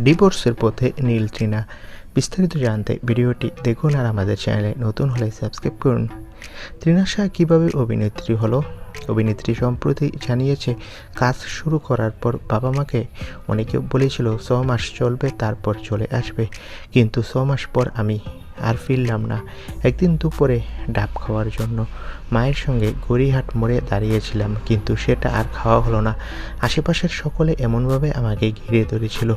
ডিভোর্সের পথে নীল চিনা। বিস্তারিত জানতে ভিডিওটি দেখুন আর আমাদের চ্যানেলে নতুন হলে সাবস্ক্রাইব করুন। তৃণা শাহ কীভাবে অভিনেত্রী হলো? অভিনেত্রী সম্প্রতি জানিয়েছে, কাজ শুরু করার পর বাবা মাকে অনেকে বলেছিল, ছ মাস চলবে, তারপর চলে আসবে। কিন্তু ছ মাস পর আমি আর ফিরলাম না। একদিন দুপুরে ডাব খাওয়ার জন্য মায়ের সঙ্গে গড়িহাট মোড়ে দাঁড়িয়েছিলাম, কিন্তু সেটা আর খাওয়া হলো না। আশেপাশের সকলে এমনভাবে আমাকে ঘিরে ধরেছিল।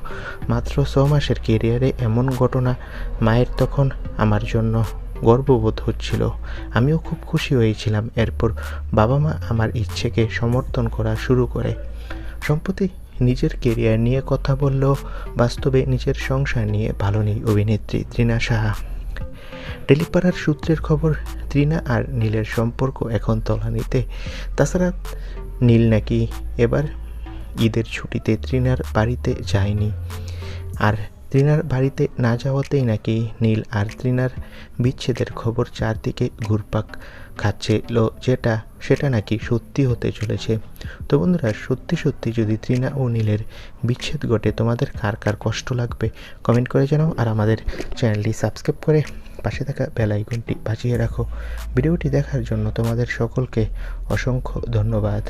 মাত্র ছ মাসের কেরিয়ারে এমন ঘটনা মায়ের তখন আমার জন্য গর্ববোধ হচ্ছিল। আমিও খুব খুশি হয়েছিলাম। এরপর বাবা মা আমার ইচ্ছেকে সমর্থন করা শুরু করে। সম্প্রতি নিজের কেরিয়ার নিয়ে কথা বললেও বাস্তবে নিজের সংসার নিয়ে ভালো নেই অভিনেত্রী তৃণা সাহা। টেলিপাড়ার সূত্রের খবর তৃণা আর নীলের সম্পর্ক এখন তলানিতে। তাছাড়া নীল নাকি এবার ঈদের ছুটিতে তৃণার বাড়িতে যায়নি। আর তৃণার বাড়িতে না যাওয়াতেই নাকি নীল আর তৃণার বিচ্ছেদের খবর চারদিকে ঘুরপাক খাচ্ছিল। যেটা, সেটা নাকি সত্যি হতে চলেছে। তো বন্ধুরা, সত্যি সত্যি যদি তৃণা ও নীলের বিচ্ছেদ ঘটে, তোমাদের কার কার কষ্ট লাগবে, কমেন্ট করে জানাও। আর আমাদের চ্যানেলটি সাবস্ক্রাইব করে পাশে থাকা বেল আইকনটি বাজিয়ে রাখো। ভিডিওটি দেখার জন্য তোমাদের সকলকে অসংখ্য ধন্যবাদ।